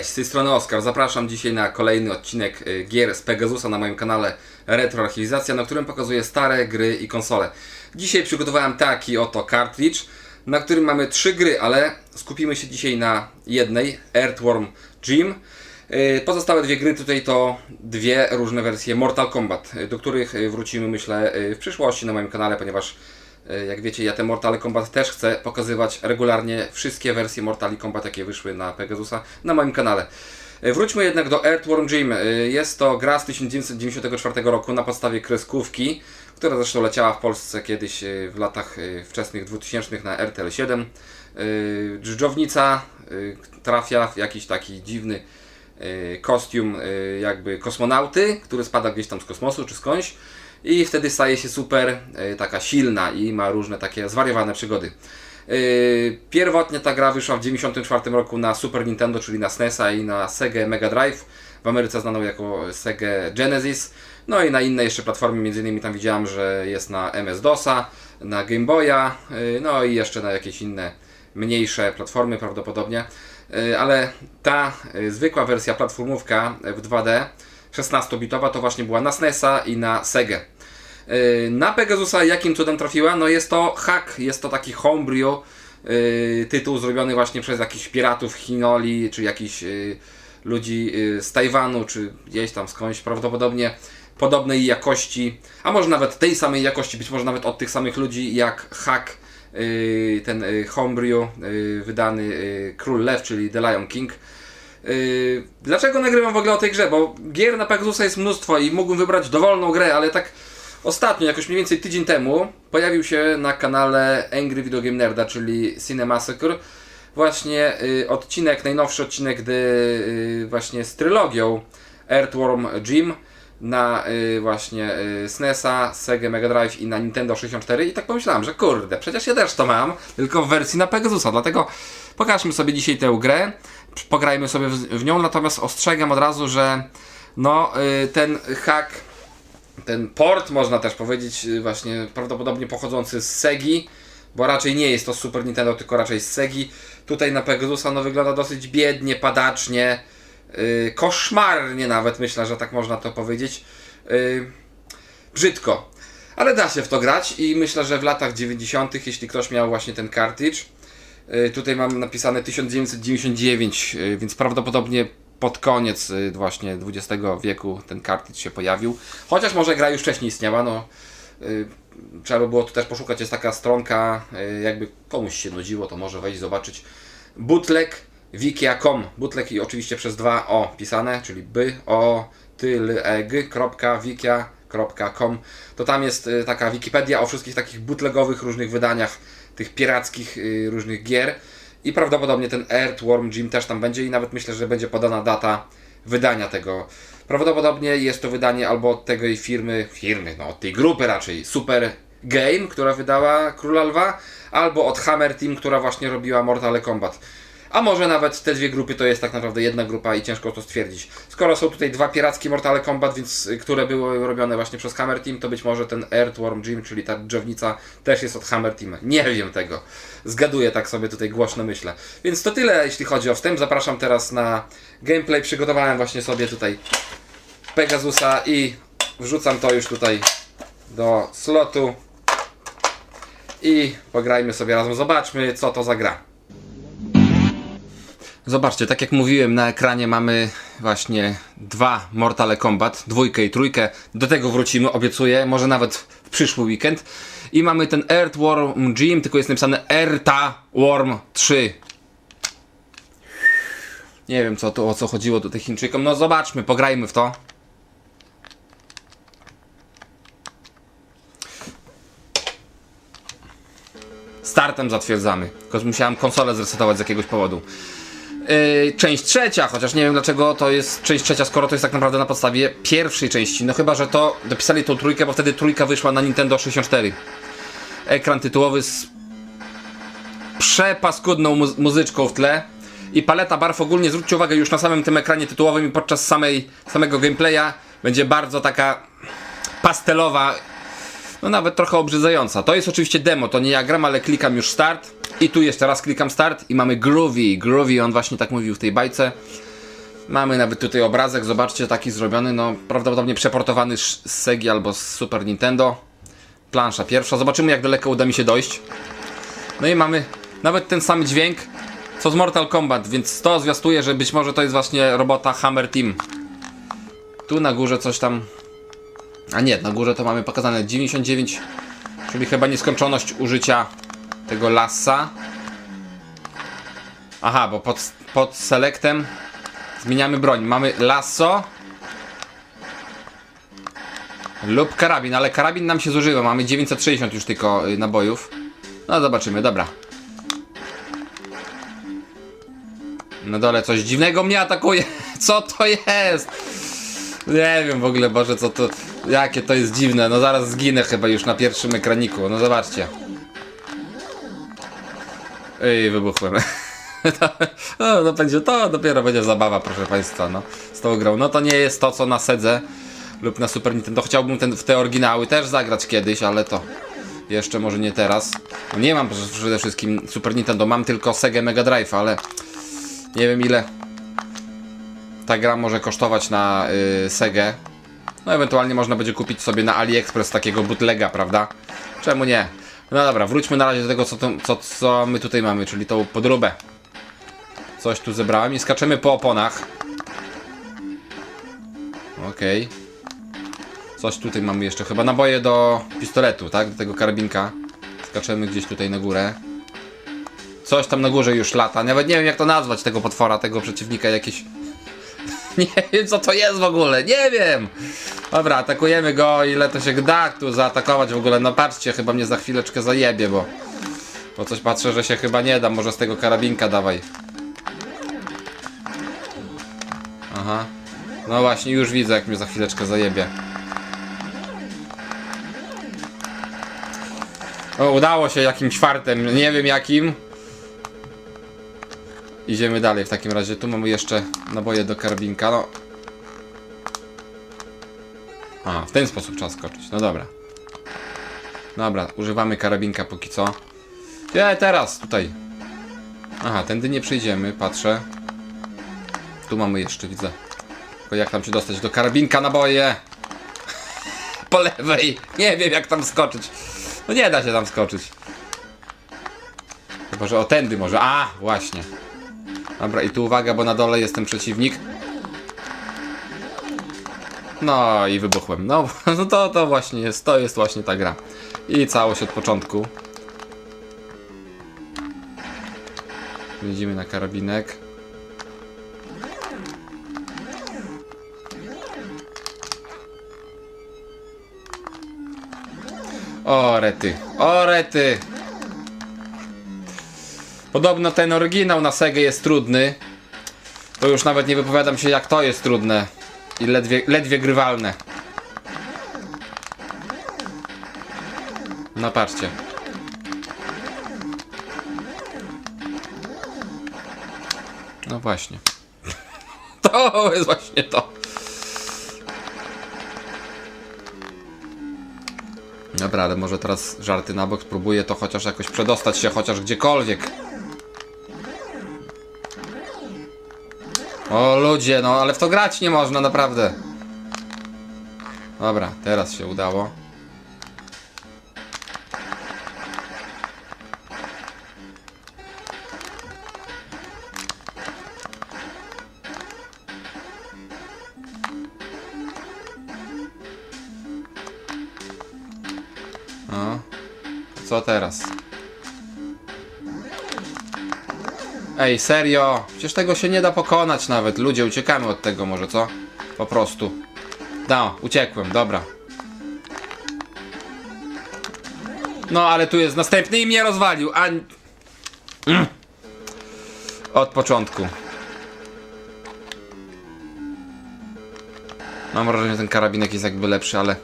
Cześć, z tej strony Oskar. Zapraszam dzisiaj na kolejny odcinek y, gier z Pegasusa na moim kanale Retroarchiwizacja, na którym pokazuję stare gry i konsole. Dzisiaj przygotowałem taki oto cartridge, na którym mamy trzy gry, ale skupimy się dzisiaj na jednej, Earthworm Jim. Y, Pozostałe dwie gry tutaj to dwie różne wersje Mortal Kombat, y, do których wrócimy myślę w przyszłości na moim kanale, ponieważ jak wiecie ja te Mortal Kombat też chcę pokazywać regularnie wszystkie wersje Mortal Kombat jakie wyszły na Pegasusa na moim kanale. Y, Wróćmy jednak do Earthworm Jim. Y, Jest to gra z 1994 roku na podstawie kreskówki, która zresztą leciała w Polsce kiedyś w latach wczesnych 2000 na RTL 7. Y, Dżdżownica trafia w jakiś taki dziwny kostium jakby kosmonauty, który spada gdzieś tam z kosmosu czy skądś i wtedy staje się super y, taka silna i ma różne takie zwariowane przygody. Y, Pierwotnie ta gra wyszła w 1994 roku na Super Nintendo, czyli na SNES-a i na Sega Mega Drive, w Ameryce znaną jako Sega Genesis, no i na inne jeszcze platformy, między innymi tam widziałem, że jest na MS-DOSa, na Game Boya, y, no i jeszcze na jakieś inne mniejsze platformy prawdopodobnie, ale ta zwykła wersja platformówka w 2D 16-bitowa to właśnie była na SNES-a i na Sega. Y, Na Pegasusa jakim cudem trafiła? No jest to hack, jest to taki homebrew y, tytuł zrobiony właśnie przez jakichś piratów Chinoli, czy jakichś y, ludzi z Tajwanu, czy gdzieś tam skądś prawdopodobnie podobnej jakości, a może nawet tej samej jakości, być może nawet od tych samych ludzi jak hack ten homebrew wydany Król Lew, czyli The Lion King. Yy, dlaczego nagrywam w ogóle o tej grze? Bo gier na Pegasusa jest mnóstwo i mógłbym wybrać dowolną grę, ale tak ostatnio, jakoś mniej więcej tydzień temu, pojawił się na kanale Angry Video Game Nerda, czyli Cinemassacre, właśnie yy, odcinek, najnowszy odcinek gdy, yy, właśnie z trylogią Earthworm Jim na właśnie yy, SNES-a, Sega Mega Drive i na Nintendo 64 i tak pomyślałem, że kurde, przecież ja też to mam, tylko w wersji na Pegasusa, dlatego pokażmy sobie dzisiaj tę grę, pograjmy sobie w, w nią, natomiast ostrzegam od razu, że no y, ten hack, ten port można też powiedzieć y, właśnie prawdopodobnie pochodzący z Segi, bo raczej nie jest to Super Nintendo, tylko raczej z Segi. Tutaj na Pegasusa no wygląda dosyć biednie, padacznie, y, koszmarnie nawet myślę, że tak można to powiedzieć. Y, brzydko. Ale da się w to grać i myślę, że w latach 90., jeśli ktoś miał właśnie ten cartridge, y, tutaj mam napisane 1999, y, więc prawdopodobnie pod koniec y, właśnie XX wieku ten cartridge się pojawił. Chociaż może gra już wcześniej istniała, no trzeba by było tu też poszukać, jest taka stronka, jakby komuś się nudziło, to może wejść zobaczyć. Bootleg wikia.com, bootleg i oczywiście przez dwa o pisane, czyli by o tyleg.wikia.com to tam jest taka Wikipedia o wszystkich takich bootlegowych różnych wydaniach tych pirackich y, różnych gier i prawdopodobnie ten Earthworm Jim też tam będzie i nawet myślę, że będzie podana data wydania tego. Prawdopodobnie jest to wydanie albo od tej firmy, firmy, no od tej grupy raczej, Super Game, która wydała Króla Lwa, albo od Hammer Team, która właśnie robiła Mortal Kombat. A może nawet te dwie grupy to jest tak naprawdę jedna grupa i ciężko to stwierdzić. Skoro są tutaj dwa pirackie Mortal Kombat, więc y, które były robione właśnie przez Hammer Team, to być może ten Earthworm Jim, czyli ta drzewnica też jest od Hammer Team. Nie wiem tego. Zgaduję tak sobie tutaj głośno myślę. Więc to tyle jeśli chodzi o wstęp. Zapraszam teraz na gameplay. Przygotowałem właśnie sobie tutaj Pegasusa i wrzucam to już tutaj do slotu. I pograjmy sobie razem. Zobaczmy co to za gra. Zobaczcie, tak jak mówiłem, na ekranie mamy właśnie dwa Mortale Kombat, dwójkę i trójkę. Do tego wrócimy, obiecuję, może nawet w przyszły weekend. I mamy ten Earthworm Jim, tylko jest napisane Erta Worm 3. Nie wiem co to, o co chodziło tutaj Chińczykom. No zobaczmy, pograjmy w to. Startem zatwierdzamy. Tylko musiałem konsolę zresetować z jakiegoś powodu. Yy, część trzecia, chociaż nie wiem dlaczego to jest część trzecia, skoro to jest tak naprawdę na podstawie pierwszej części. No chyba, że to dopisali tą trójkę, bo wtedy trójka wyszła na Nintendo 64. Ekran tytułowy z przepaskudną mu muzyczką w tle i paleta barw ogólnie, zwróćcie uwagę, już na samym tym ekranie tytułowym i podczas samej, samego gameplaya będzie bardzo taka pastelowa no nawet trochę obrzydzająca. To jest oczywiście demo, to nie ja gram, ale klikam już start i tu jeszcze raz klikam start i mamy Groovy. Groovy, on właśnie tak mówił w tej bajce. Mamy nawet tutaj obrazek, zobaczcie, taki zrobiony, no prawdopodobnie przeportowany z Segi albo z Super Nintendo. Plansza pierwsza, zobaczymy jak daleko uda mi się dojść. No i mamy nawet ten sam dźwięk, co z Mortal Kombat, więc to zwiastuje, że być może to jest właśnie robota Hammer Team. Tu na górze coś tam... A nie, na górze to mamy pokazane 99, czyli chyba nieskończoność użycia tego lassa. Aha, bo pod, pod selectem zmieniamy broń. Mamy lasso lub karabin, ale karabin nam się zużywa. Mamy 960 już tylko y, nabojów. No zobaczymy, dobra. Na dole coś dziwnego mnie atakuje. Co to jest? Nie wiem w ogóle, Boże, co to... Jakie to jest dziwne. No zaraz zginę chyba już na pierwszym ekraniku. No zobaczcie. Ej, wybuchłem. no, no będzie to, dopiero będzie zabawa, proszę Państwa, no. Z tą grą. No to nie jest to, co na Sedze lub na Super Nintendo. Chciałbym ten, w te oryginały też zagrać kiedyś, ale to jeszcze może nie teraz. No nie mam przede wszystkim Super Nintendo, mam tylko Sega Mega Drive, ale nie wiem ile ta gra może kosztować na y, Segę. No ewentualnie można będzie kupić sobie na AliExpress takiego bootlega, prawda? Czemu nie? No dobra, wróćmy na razie do tego, co, to, co, co my tutaj mamy, czyli tą podróbę. Coś tu zebrałem i skaczemy po oponach. Okej. Coś tutaj mamy jeszcze, chyba naboje do pistoletu, tak? Do tego karabinka. Skaczemy gdzieś tutaj na górę. Coś tam na górze już lata. Nawet nie wiem jak to nazwać tego potwora, tego przeciwnika jakieś. Nie wiem co to jest w ogóle, nie wiem! Dobra, atakujemy go, ile to się da tu zaatakować w ogóle. No patrzcie, chyba mnie za chwileczkę zajebie, bo... Bo coś patrzę, że się chyba nie da, może z tego karabinka dawaj. Aha. No właśnie, już widzę jak mnie za chwileczkę zajebie. O, udało się jakimś fartem, nie wiem jakim. Idziemy dalej w takim razie. Tu mamy jeszcze naboje do karabinka. No. A, w ten sposób trzeba skoczyć. No dobra. Dobra, używamy karabinka póki co. Nie, teraz, tutaj. Aha, tędy nie przejdziemy, patrzę. Tu mamy jeszcze, widzę. Tylko jak tam się dostać do karabinka naboje? Po lewej. Nie wiem jak tam skoczyć. No nie da się tam skoczyć. Chyba, że o tędy może. A, właśnie. Dobra, i tu uwaga, bo na dole jest ten przeciwnik. No i wybuchłem. No, no to, to właśnie jest, to jest właśnie ta gra. I całość od początku. Widzimy na karabinek. O rety, o rety. Podobno ten oryginał na Sega jest trudny. To już nawet nie wypowiadam się jak to jest trudne. I ledwie, ledwie grywalne. No patrzcie. No właśnie. To jest właśnie to. Dobra, ale może teraz żarty na bok spróbuję to chociaż jakoś przedostać się chociaż gdziekolwiek. O ludzie, no ale w to grać nie można, naprawdę. Dobra, teraz się udało. Ej, serio? Przecież tego się nie da pokonać nawet. Ludzie, uciekamy od tego może, co? Po prostu. No, uciekłem, dobra. No, ale tu jest następny i mnie rozwalił, a... Od początku. Mam wrażenie, że ten karabinek jest jakby lepszy, ale...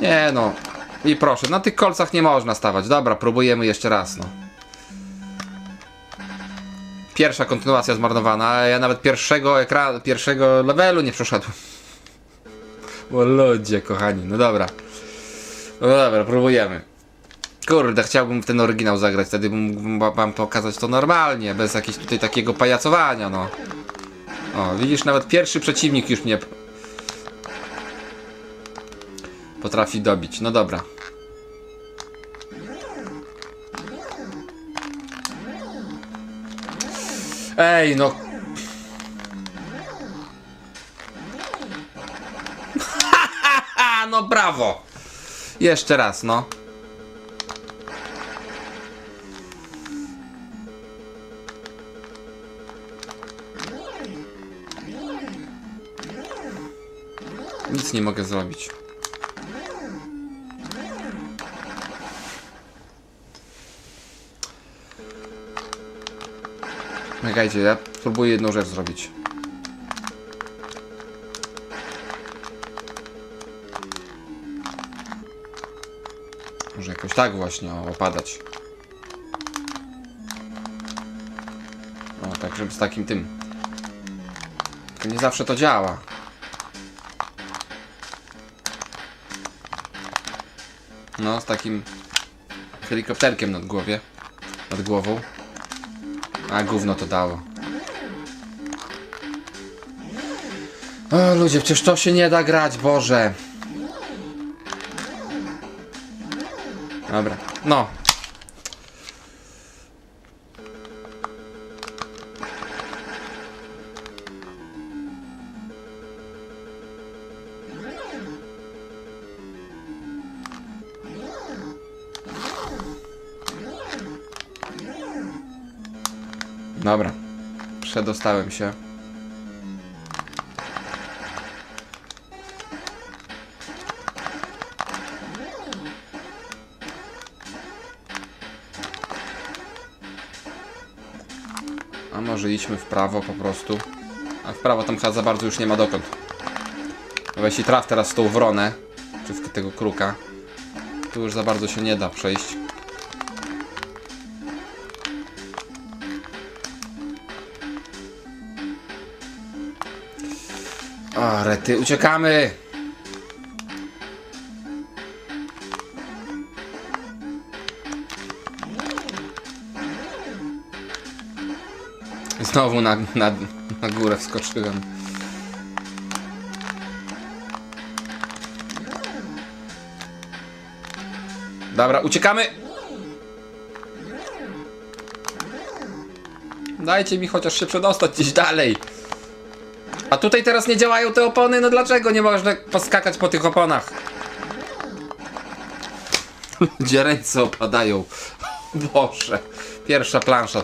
Nie no. I proszę, na tych kolcach nie można stawać. Dobra, próbujemy jeszcze raz, no. pierwsza kontynuacja zmarnowana, ja nawet pierwszego ekranu, pierwszego levelu nie przeszedłem. O ludzie, kochani, no dobra. No dobra, próbujemy. Kurde, chciałbym w ten oryginał zagrać, wtedy mógłbym wa- wam pokazać to normalnie, bez jakiegoś tutaj takiego pajacowania, no. O, widzisz, nawet pierwszy przeciwnik już mnie potrafi dobić. No dobra. Ej, no. no brawo. Jeszcze raz, no. Nic nie mogę zrobić. Czekajcie, ja spróbuję jedną rzecz zrobić. Może jakoś tak właśnie opadać. O, tak, żeby z takim tym. Tylko nie zawsze to działa. No, z takim helikopterkiem nad głowie. Nad głową. A gówno to dało. O ludzie, przecież to się nie da grać, Boże. Dobra, no. Przedostałem się. A może idźmy w prawo po prostu. A w prawo tam chyba za bardzo już nie ma dokąd. Bo Jeśli traf teraz tą wronę, czy w tego kruka, tu już za bardzo się nie da przejść. O, rety, uciekamy! Znowu na, na, na górę wskoczyłem. Dobra, uciekamy! Dajcie mi chociaż się przedostać gdzieś dalej. Tutaj teraz nie działają te opony, no dlaczego nie można poskakać po tych oponach? Gdzie ręce opadają. Boże. Pierwsza plansza.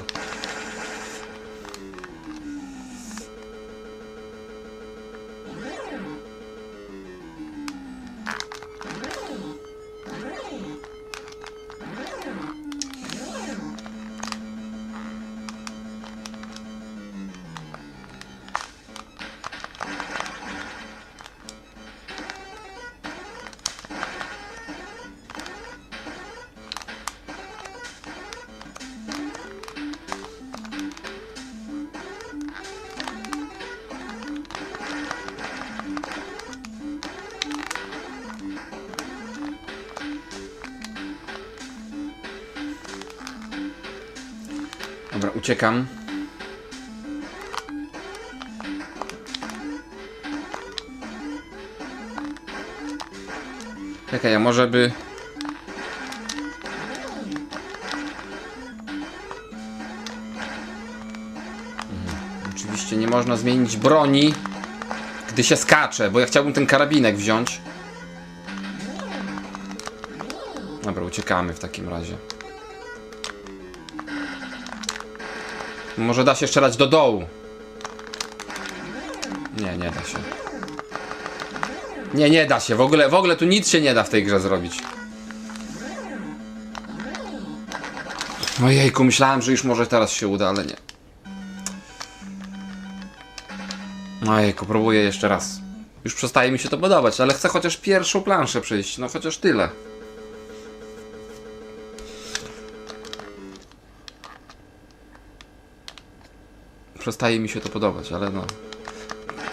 Uciekam. Czekaj, a może by... Mhm. Oczywiście nie można zmienić broni, gdy się skacze, bo ja chciałbym ten karabinek wziąć. Dobra, uciekamy w takim razie. Może da się strzelać do dołu. Nie, nie da się. Nie, nie da się. W ogóle, w ogóle tu nic się nie da w tej grze zrobić. Ojejku, myślałem, że już może teraz się uda, ale nie. Ojejku, próbuję jeszcze raz. Już przestaje mi się to podobać, ale chcę chociaż pierwszą planszę przejść. No chociaż tyle. Przestaje mi się to podobać, ale no.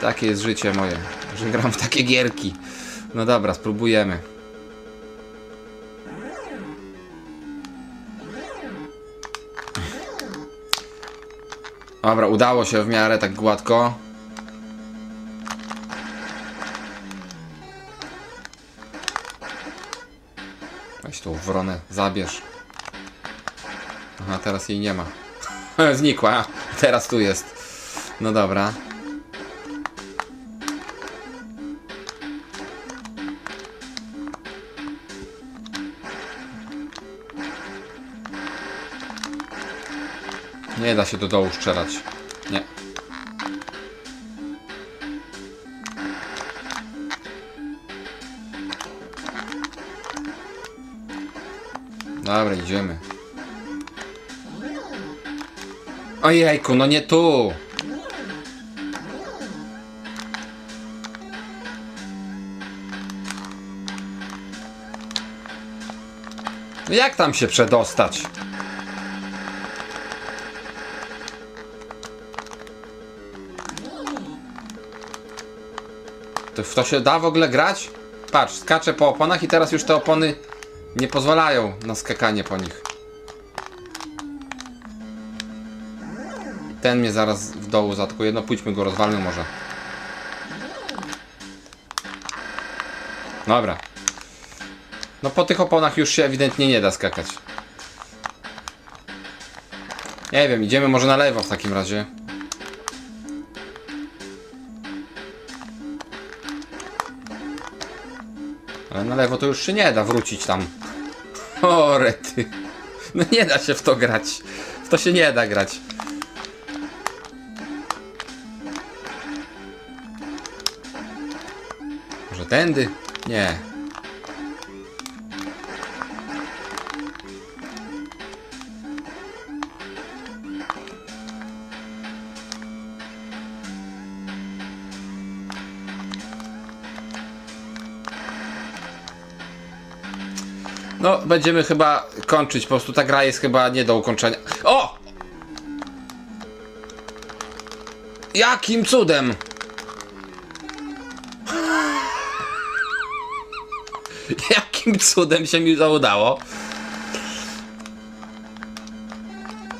Takie jest życie moje, że gram w takie gierki. No dobra, spróbujemy. Dobra, udało się w miarę tak gładko. Weź tą wronę, zabierz. Aha, teraz jej nie ma. Znikła. Teraz tu jest. No dobra. Nie da się do dołu strzelać. Nie. Dobra, idziemy. Ojejku, no nie tu! No Jak tam się przedostać? To w to się da w ogóle grać? Patrz, skaczę po oponach i teraz już te opony nie pozwalają na skakanie po nich. Ten mnie zaraz w dołu zaatakuje. No pójdźmy go, rozwalmy może. Dobra. No po tych oponach już się ewidentnie nie da skakać. Nie wiem, idziemy może na lewo w takim razie. Ale na lewo to już się nie da wrócić tam. O, rety. No nie da się w to grać. W to się nie da grać. Tędy? Nie. No, będziemy chyba kończyć. Po prostu ta gra jest chyba nie do ukończenia. O! Jakim cudem? Jakim cudem się mi to udało?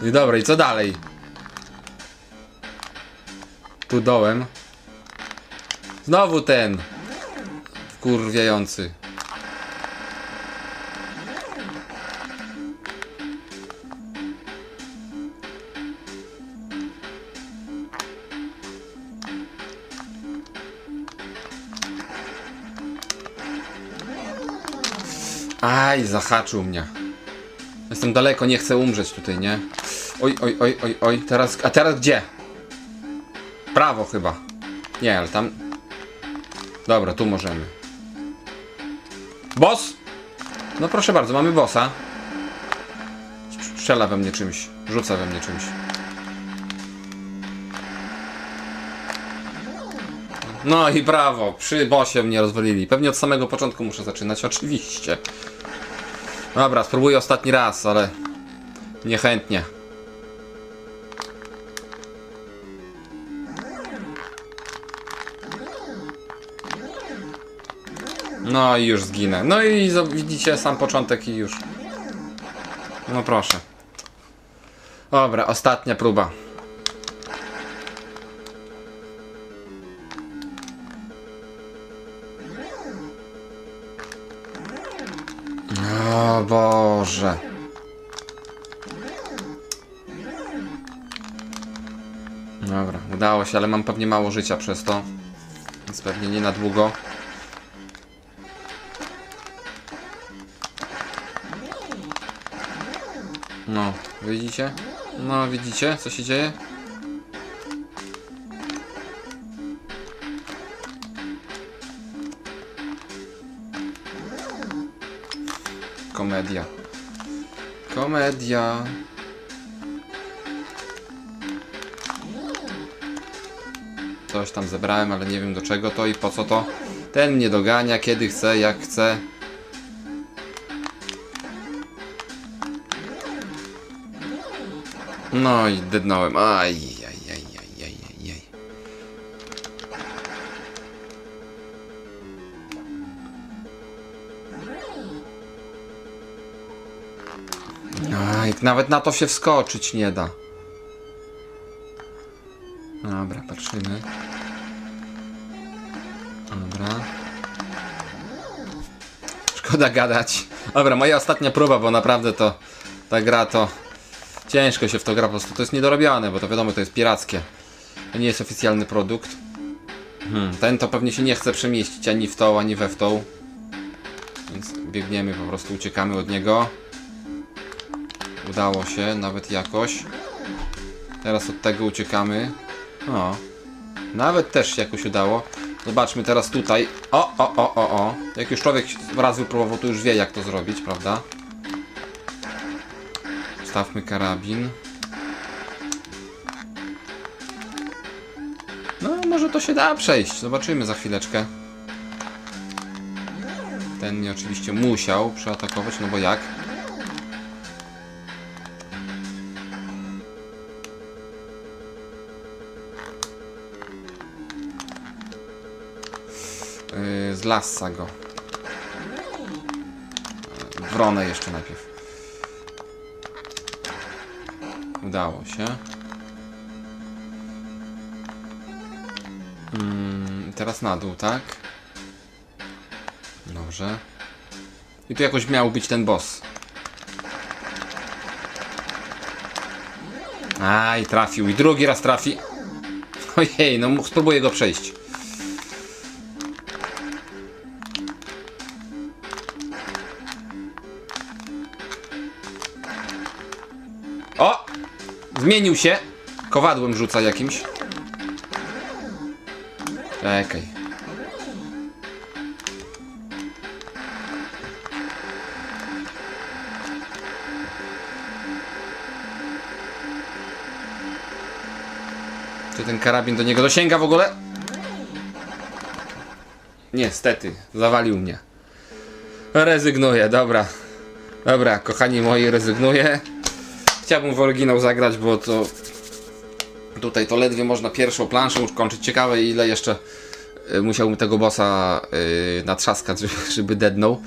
I dobra, i co dalej? Tu dołem. Znowu ten. Wkurwiający. Aj, zahaczył mnie. Jestem daleko, nie chcę umrzeć tutaj, nie? Oj, oj, oj, oj, oj, teraz, a teraz gdzie? Prawo chyba. Nie, ale tam... Dobra, tu możemy. Boss! No proszę bardzo, mamy bossa. Strzela we mnie czymś, rzuca we mnie czymś. No i brawo, przy bossie mnie rozwalili. Pewnie od samego początku muszę zaczynać, oczywiście. Dobra, spróbuję ostatni raz, ale niechętnie. No i już zginę. No i widzicie sam początek i już. No proszę. Dobra, ostatnia próba. O Boże. Dobra, udało się, ale mam pewnie mało życia przez to. Więc pewnie nie na długo. No, widzicie? No, widzicie, co się dzieje? Komedia. Komedia. Coś tam zebrałem, ale nie wiem do czego to i po co to. Ten mnie dogania, kiedy chce, jak chce. No i dednąłem. Aj. Aj, nawet na to się wskoczyć nie da. Dobra, patrzymy. Dobra. Szkoda gadać. Dobra, moja ostatnia próba, bo naprawdę to ta gra to ciężko się w to gra, po prostu to jest niedorobione, bo to wiadomo, to jest pirackie. To nie jest oficjalny produkt. Hmm, ten to pewnie się nie chce przemieścić ani w tą, ani we w tą. Więc biegniemy, po prostu uciekamy od niego. Udało się, nawet jakoś. Teraz od tego uciekamy. O. Nawet też jakoś udało. Zobaczmy teraz tutaj. O, o, o, o, o. Jak już człowiek raz wypróbował, to już wie jak to zrobić, prawda? Stawmy karabin. No, może to się da przejść. Zobaczymy za chwileczkę. Ten mnie oczywiście musiał przeatakować, no bo jak? Yy, z lassa go. Wronę jeszcze najpierw. Udało się. Mm, teraz na dół, tak? Dobrze. I tu jakoś miał być ten boss. Aj, trafił. I drugi raz trafi. Ojej, no spróbuję go przejść. Zmienił się. Kowadłem rzuca jakimś. Czekaj. Czy ten karabin do niego dosięga w ogóle? Niestety, zawalił mnie. Rezygnuję, dobra. Dobra, kochani moi, rezygnuję. Chciałbym w oryginał zagrać, bo to tutaj to ledwie można pierwszą planszą już kończyć. Ciekawe ile jeszcze y, musiałbym tego bossa y, natrzaskać, żeby, deadnął.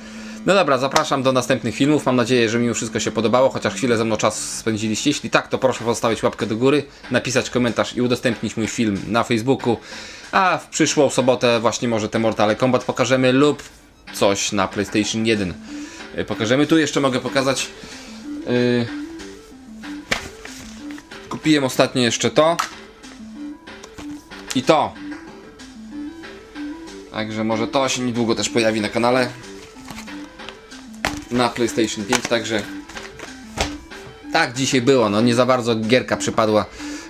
No dobra, zapraszam do następnych filmów. Mam nadzieję, że mi wszystko się podobało, chociaż chwilę ze mną czas spędziliście. Jeśli tak, to proszę pozostawić łapkę do góry, napisać komentarz i udostępnić mój film na Facebooku. A w przyszłą sobotę właśnie może te Mortale Kombat pokażemy lub coś na PlayStation 1 y, pokażemy. Tu jeszcze mogę pokazać y, Kupiłem ostatnio jeszcze to i to. Także może to się niedługo też pojawi na kanale na PlayStation 5, także tak dzisiaj było, no nie za bardzo gierka przypadła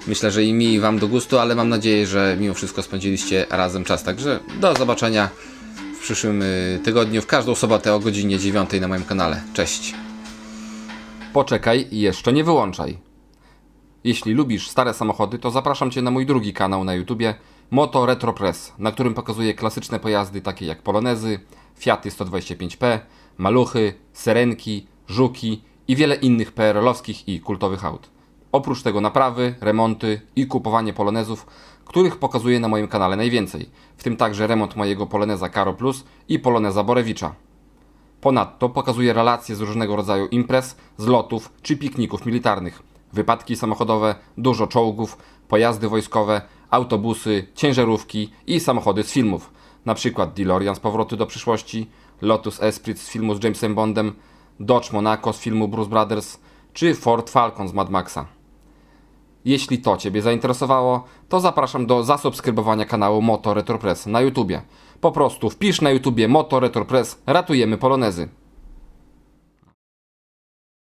myślę, że i mi i wam do gustu, ale mam nadzieję, że mimo wszystko spędziliście razem czas, także do zobaczenia w przyszłym y, tygodniu, w każdą sobotę o godzinie 9 na moim kanale. Cześć! Poczekaj i jeszcze nie wyłączaj. Jeśli lubisz stare samochody, to zapraszam Cię na mój drugi kanał na YouTubie Moto Retro Press, na którym pokazuję klasyczne pojazdy takie jak Polonezy, Fiaty 125P, Maluchy, Serenki, Żuki i wiele innych PRL-owskich i kultowych aut. Oprócz tego naprawy, remonty i kupowanie Polonezów, których pokazuję na moim kanale najwięcej, w tym także remont mojego Poloneza Caro Plus i Poloneza Borewicza. Ponadto pokazuje relacje z różnego rodzaju imprez, zlotów czy pikników militarnych, wypadki samochodowe, dużo czołgów, pojazdy wojskowe, autobusy, ciężarówki i samochody z filmów, na przykład DeLorean z Powrotu do przyszłości, Lotus Esprit z filmu z Jamesem Bondem, Dodge Monaco z filmu Bruce Brothers czy Ford Falcon z Mad Maxa. Jeśli to Ciebie zainteresowało, to zapraszam do zasubskrybowania kanału Moto Retro Press na YouTubie. Po prostu wpisz na YouTubie Moto Retro Press Ratujemy Polonezy.